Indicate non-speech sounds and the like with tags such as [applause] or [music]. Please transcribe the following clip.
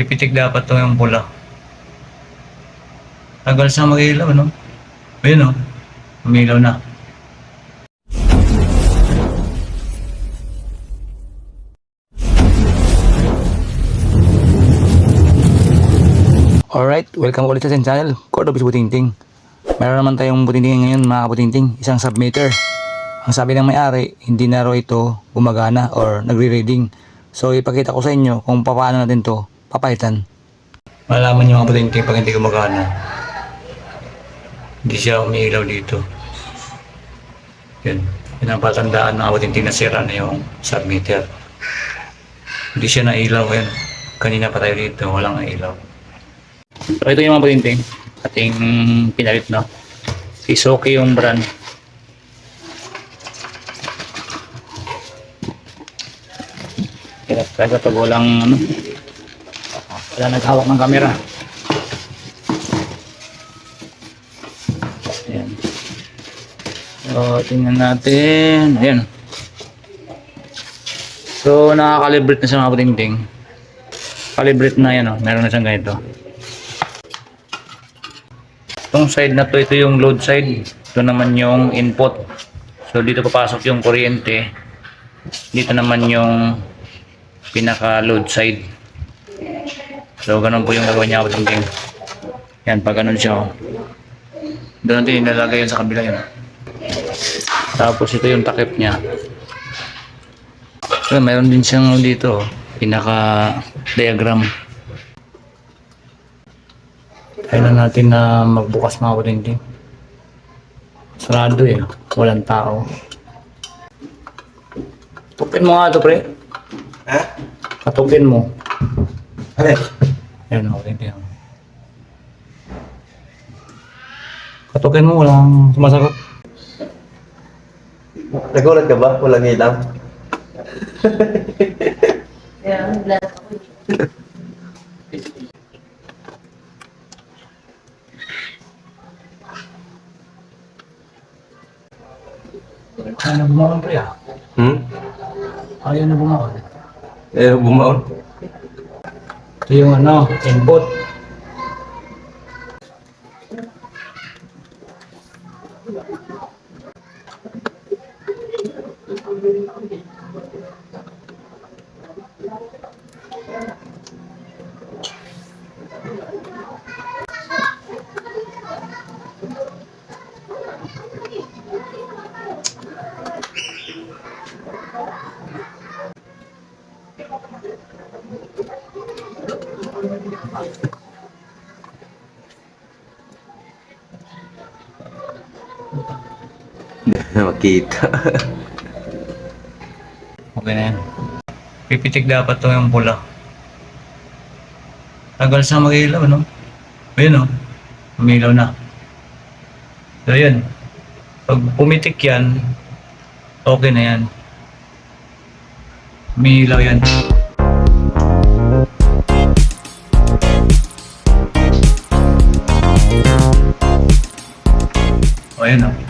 Pipitik dapat to yung pula. Tagal sa mag-ilaw, no? Ayun, no? Umilaw na. Alright, welcome ulit sa ating channel, Code of Butingting. Meron naman tayong butingting ngayon mga kabutingting, isang submeter. Ang sabi ng may-ari, hindi na raw ito gumagana or nagre-reading. So ipakita ko sa inyo kung paano natin to papalitan. Malaman nyo mga butingting pag hindi gumagana. Hindi siya umiilaw dito. Yun. Yun ang patandaan ng butingting na sira na yung submeter. Hindi siya nailaw yan. Kanina pa tayo dito, walang ilaw. So ito yung mga butinting ating pinalit no. Si Soki yung brand. Hirap talaga pag walang ano. Wala naghawak ng camera. Ayan. So tingnan natin. Ayan. So nakakalibrate na sa mga butingting. Calibrate na yan oh. Meron na siyang ganito. Itong side na to, ito yung load side. Ito naman yung input. So dito papasok yung kuryente. Dito naman yung pinaka load side. So ganun po yung gagawin niya ako tingting. Yan, pag ganun siya. Oh. Doon natin ilalagay yun sa kabila yun. Tapos ito yung takip niya. So, meron din siyang dito, oh, pinaka diagram. Kailan natin na magbukas mga kutinting. Sarado eh. Walang tao. Tukin mo nga ito, pre. Ha? Katukin mo. Alin? Ayan mga kutinting. Katukin mo, walang sumasagot. Nagulat ka ba? Walang ilaw? Yeah, glad ako. Ayaw na bumawan, pre ah. Hmm? Ayaw na bumawan. Eh, bumaon. Ito yung ano, input. Hindi [laughs] na makita. Okay na yan. Pipitik dapat to yung pula. Tagal sa mag-ilaw, no? Ayun, no? Umilaw na. So, yun. Pag pumitik yan, okay na yan. Umilaw yan. O, ayun, no?